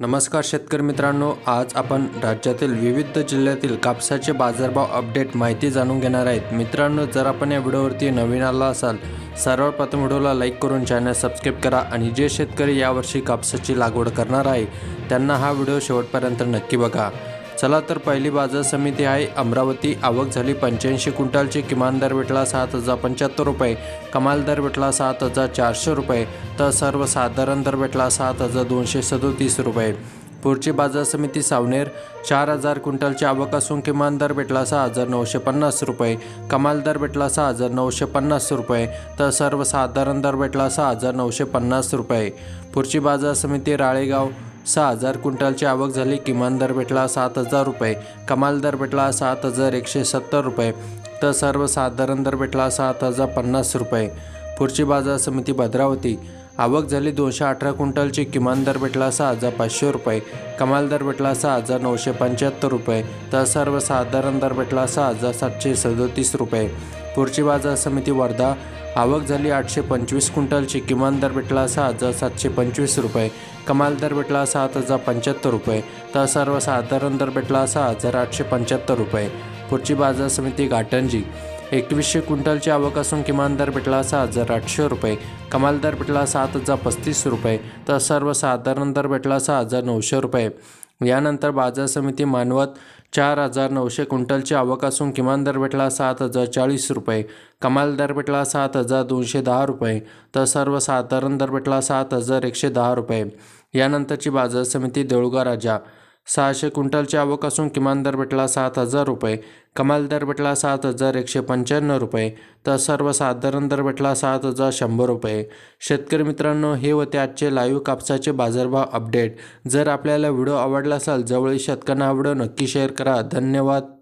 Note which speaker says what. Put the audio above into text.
Speaker 1: नमस्कार शेतकरी मित्रांनो आज आपण राज्यातील विविध जिल्ह्यातील कापसाचे बाजारभाव अपडेट माहिती जाणून घेणार आहेत. मित्रांनो जर आपण या व्हिडिओवरती नवीन आला असाल सर्वप्रथम व्हिडिओला लाईक करून चॅनल सबस्क्राईब करा आणि जे शेतकरी यावर्षी कापसाची लागवड करणार आहे त्यांना हा व्हिडिओ शेवटपर्यंत नक्की बघा. चला तर पहिली बाजार समिती आहे. अमरावती आवक झाली पंच्याऐंशी क्विंटलची. किमान दर भेटला सात हजार पंच्याहत्तर रुपये. कमाल दर भेटला सात हजार चारशे रुपये. तर सर्वसाधारण दर भेटला सात हजार दोनशे सदोतीस रुपये. पुढची बाजार समिती सावनेर. चार हजार क्विंटलची आवक असून किमान दर भेटला सहा हजार नऊशे पन्नास रुपये. कमाल दर भेटला सहा हजार नऊशे पन्नास रुपये. तर सर्वसाधारण दर भेटला सहा हजार नऊशे पन्नास रुपये. पुढची बाजार समिती राळेगाव. सहा हजार क्विंटलची आवक झाली. किमान दर भेटला सात हजार रुपये. कमाल दर भेटला सात हजार एकशे सत्तर रुपये. तर सर्वसाधारण दर भेटला सात हजार पन्नास रुपये. पुढची बाजार समिती भद्रावती. आवक झाली दोनशे अठरा क्विंटलची. किमान दर भेटला सहा हजार पाचशे रुपये. कमाल दर भेटला सहा हजार नऊशे पंच्याहत्तर रुपये. तर सर्वसाधारण दर भेटला सहा हजार सातशे सदोतीस रुपये. पुढची बाजार समिती वर्धा. आवक झाली आठशे पंचवीस क्विंटलची. किमान दर भेटला सहा हजार सातशे पंचवीस रुपये. कमाल दर भेटला सात हजार पंच्याहत्तर रुपये. तर सर्वसाधारण दर भेटला सहा हजार आठशे पंच्याहत्तर रुपये. पुढची बाजार समिती घाटंजी. एकवीसशे क्विंटलची आवक असून किमान दर भेटला सहा हजार आठशे रुपये. कमाल दर भेटला सात हजार पस्तीस रुपये. तर सर्वसाधारण दर भेटला सहा हजार नऊशे रुपये. यानंतर बाजार समिती मानवत चार हजार नऊशे क्विंटलची आवक असून किमान दर भेटला सात हजार चाळीस रुपये कमाल दर भेटला सात हजार दोनशे दहा रुपये तर सर्वसाधारण दर भेटला सात हजार एकशे दहा रुपये. यानंतरची बाजार समिती देऊळगा राजा. सहाशे क्विंटलची आवक असून किमान दर भेटला सात हजार रुपये कमाल दर भेटला सात हजार एकशे पंच्याण्णव रुपये तर सर्वसाधारण दर भेटला सात हजार शंभर रुपये. शेतकरी मित्रांनो हे होते आजचे लाईव्ह कापसाचे बाजारभाव अपडेट जर आपल्याला व्हिडिओ आवडला असाल जवळील शेतकऱ्यांना व्हिडिओ नक्की शेअर करा. धन्यवाद.